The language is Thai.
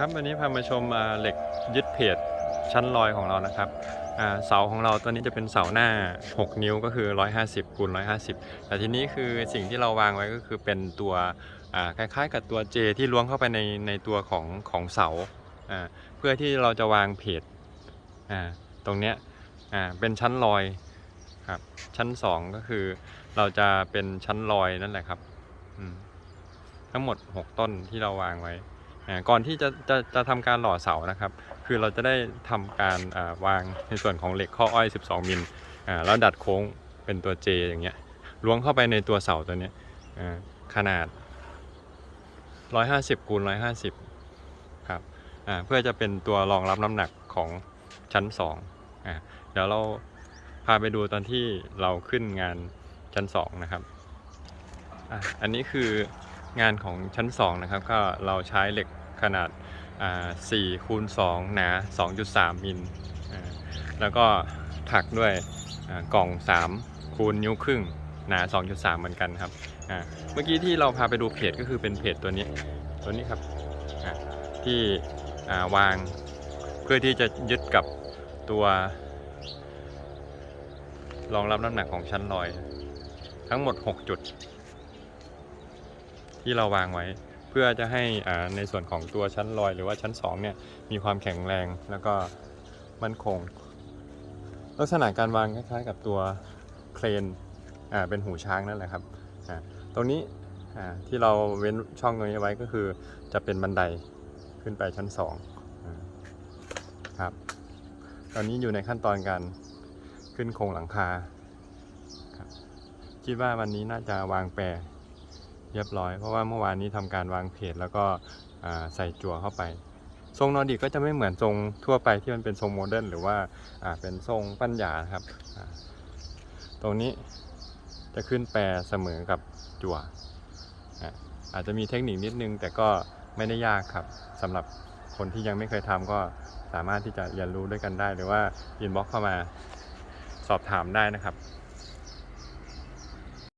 ครับวันนี้พามาชมเหล็กยึดเพจชั้นลอยของเรานะครับเสาของเราตัวนี้จะเป็นเสาหน้า 6 นิ้วก็คือ 150คูณ150 แต่ทีนี้คือสิ่งที่เราวางไว้ก็คือเป็นตัวคล้ายๆ กับตัวเจที่ล้วงเข้าไปในในตัวของของเสาเพื่อที่เราจะวางเพจตรงเนี้ยเป็นชั้นลอยครับชั้น 2 ก็คือเราจะเป็นชั้นลอยนั่นแหละครับทั้งหมด 6 ต้นที่เราวางไว้ ก่อนที่จะจะจะทำการหล่อเสานะครับ คือเราจะได้ทำการวางในส่วนของเหล็กข้ออ้อย 12 มิลอ่าแล้วดัดโค้งเป็นตัว J อย่างเงี้ยล้วงเข้าไปในตัวเสาตัวเนี้ยขนาด 150คูณ150ครับเพื่อจะเป็นตัวรองรับน้ำหนักของชั้น2อ่าเดี๋ยวเราพาไปดูตอนที่เราขึ้นงานชั้น2นะครับออันนี้คือ งานของชั้น 2 นะครับ ก็เราใช้เหล็กขนาด4คูณ2หนา 2.3 มิล แล้วก็ถักด้วยกล่อง 3 คูณนิ้วครึ่งหนา 2.3 เหมือนกันครับ เมื่อกี้ที่เราพาไปดูเพจก็คือเป็นเพจตัวนี้ ตัวนี้ครับ ที่วางเพื่อที่จะยึดกับตัวรองรับน้ำหนักของชั้นลอย ทั้งหมด 6 จุด ที่เราวางไว้ เพื่อจะให้ในส่วนของตัวชั้นลอยหรือว่าชั้น2เนี่ยมีความแข็งแรงแล้วก็มั่นคง ลักษณะการวางคล้ายๆกับตัวเครนเป็นหูช้างนั่นแหละครับตรงนี้ที่เราเว้นช่องตรงนี้ไว้ก็คือจะเป็นบันไดขึ้นไปชั้น2อ่าครับตอนนี้อยู่ในขั้นตอนการขึ้นโครงหลังคาคิดว่าวันนี้น่าจะวางแปร เรียบร้อย เพราะว่าเมื่อวานนี้ทำการวางเพจแล้วก็ใส่จั่วเข้าไป ทรงนอร์ดิกก็จะไม่เหมือนทรงทั่วไปที่มันเป็นทรงโมเดิร์นหรือว่าเป็นทรงปัญญาครับ ตรงนี้จะขึ้นแปรเสมอกับจั่วอะอาจจะมีเทคนิคนิดนึง แต่ก็ไม่ได้ยากครับสำหรับคนที่ยังไม่เคยทำก็สามารถที่จะเรียนรู้ด้วยกันได้ หรือว่าอินบ็อกเข้ามาสอบถามได้นะครับ